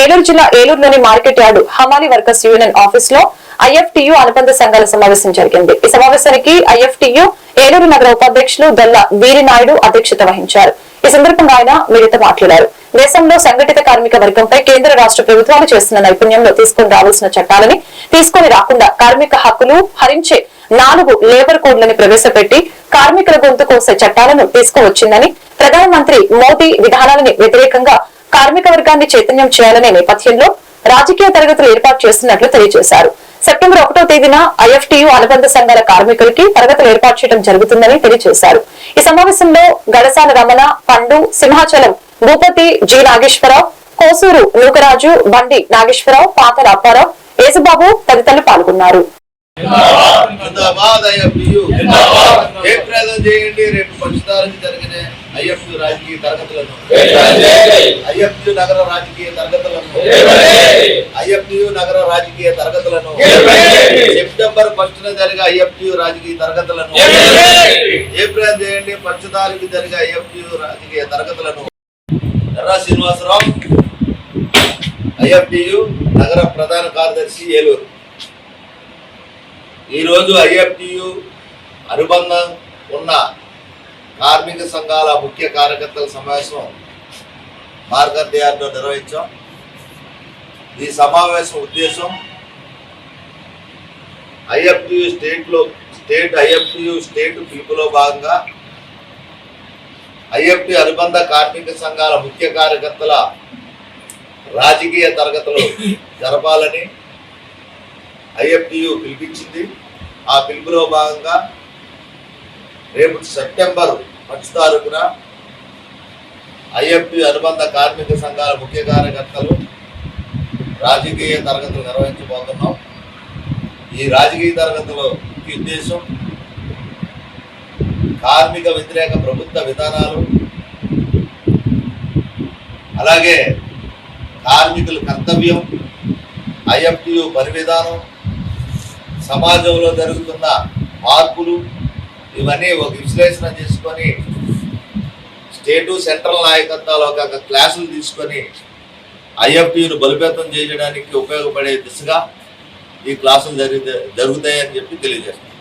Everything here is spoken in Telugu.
ఏలూరు జిల్లా ఏలూరులోని మార్కెట్ యార్డు హమాలి వర్కర్స్ యూనియన్ ఆఫీస్లో ఐఎఫ్టియు అనుబంధ సంఘాల సమావేశం జరిగింది. ఈ సమావేశానికి ఐఎఫ్టియు ఏలూరు నగర ఉపాధ్యక్షులు దొల్ల వీరినాయుడు అధ్యక్షత వహించారు. ఈ సందర్భంగా ఆయన మీడియాతో మాట్లాడారు. దేశంలో సంఘటిత కార్మిక వర్గంపై కేంద్ర రాష్ట్ర ప్రభుత్వాలు చేస్తున్న నైపుణ్యంలో తీసుకుని రావాల్సిన చట్టాలని తీసుకుని రాకుండా కార్మిక హక్కులు హరించే నాలుగు లేబర్ కోడ్లను ప్రవేశపెట్టి కార్మికుల గొంతు కోసే చట్టాలను తీసుకువచ్చిందని ప్రధానమంత్రి మోదీ విధానాలని వ్యతిరేకంగా కార్మిక వర్గాన్ని చైతన్యం చేయాలనే నేపథ్యంలో రాజకీయ తరగతులు ఏర్పాటు చేస్తున్నట్లు తెలియజేశారు. సెప్టెంబర్ ఒకటో తేదీన ఐఎఫ్టియు అనుబంధ సంఘాల కార్మికులకి తరగతులు ఏర్పాటు చేయడం జరుగుతుందని తెలియజేశారు. ఈ సమావేశంలో గడసాల రమణ పండు సింహాచలం భూపతి జి. నాగేశ్వరరావు కోసూరు నూకరాజు బండి నాగేశ్వరరావు పాత రాపారావు యేసుబాబు తదితరులు పాల్గొన్నారు. జయప్రదం చేయండి? రేపు పక్షిదారికి జరిగిన ఐఎఫ్యు రాజకీయ తరగతులను. ఐఎఫ్యు నగర రాజకీయ తరగతులను. ఐఎఫ్టియు నగర రాజకీయ తరగతులను. సెప్టెంబర్ ఫస్ట్ జరిగే ఐఎఫ్టియు రాజకీయ తరగతులను. జయప్రదం చేయండి? పక్షిదారికి జరిగే ఐఎఫ్టియు రాజకీయ తరగతులను. ఎర్రా శ్రీనివాసరావు ఐఎఫ్టియు నగర ప్రధాన కార్యదర్శి ఏలూరు. ఈరోజు ఐఎఫ్టియు అనుబంధం ఉన్న కార్మిక సంఘాల ముఖ్య కార్యకర్తల సమావేశం మార్గర్ నిర్వహించాం. ఈ సమావేశం ఉద్దేశం ఐఎఫ్టియు స్టేట్లో స్టేట్ ఐఎఫ్టియు స్టేట్ పిలుపులో భాగంగా ఐఎఫ్టి అనుబంధ కార్మిక సంఘాల ముఖ్య కార్యకర్తల రాజకీయ తరగతులు జరపాలని ఐఎఫ్టియు పిలిపించింది. ఆ పిలుపులో భాగంగా రేపు సెప్టెంబర్ పది తారీఖున ఐఎఫ్టి అనుబంధ కార్మిక సంఘాల ముఖ్య కార్యకర్తలు రాజకీయ తరగతులు నిర్వహించబోతున్నాం. ఈ రాజకీయ తరగతుల ముఖ్య ఉద్దేశం కార్మిక వ్యతిరేక ప్రభుత్వ విధానాలు అలాగే కార్మికుల కర్తవ్యం ఐఎఫ్టియు పని విధానం సమాజంలో జరుగుతున్న మార్పులు ఇవన్నీ ఒక విశ్లేషణ చేసుకొని స్టేటు సెంట్రల్ నాయకత్వాలు ఒక క్లాసులు తీసుకొని ఐఎఫ్టీను బలోపేతం చేయడానికి ఉపయోగపడే దిశగా ఈ క్లాసులు జరిగి జరుగుతాయని చెప్పి తెలియజేస్తాను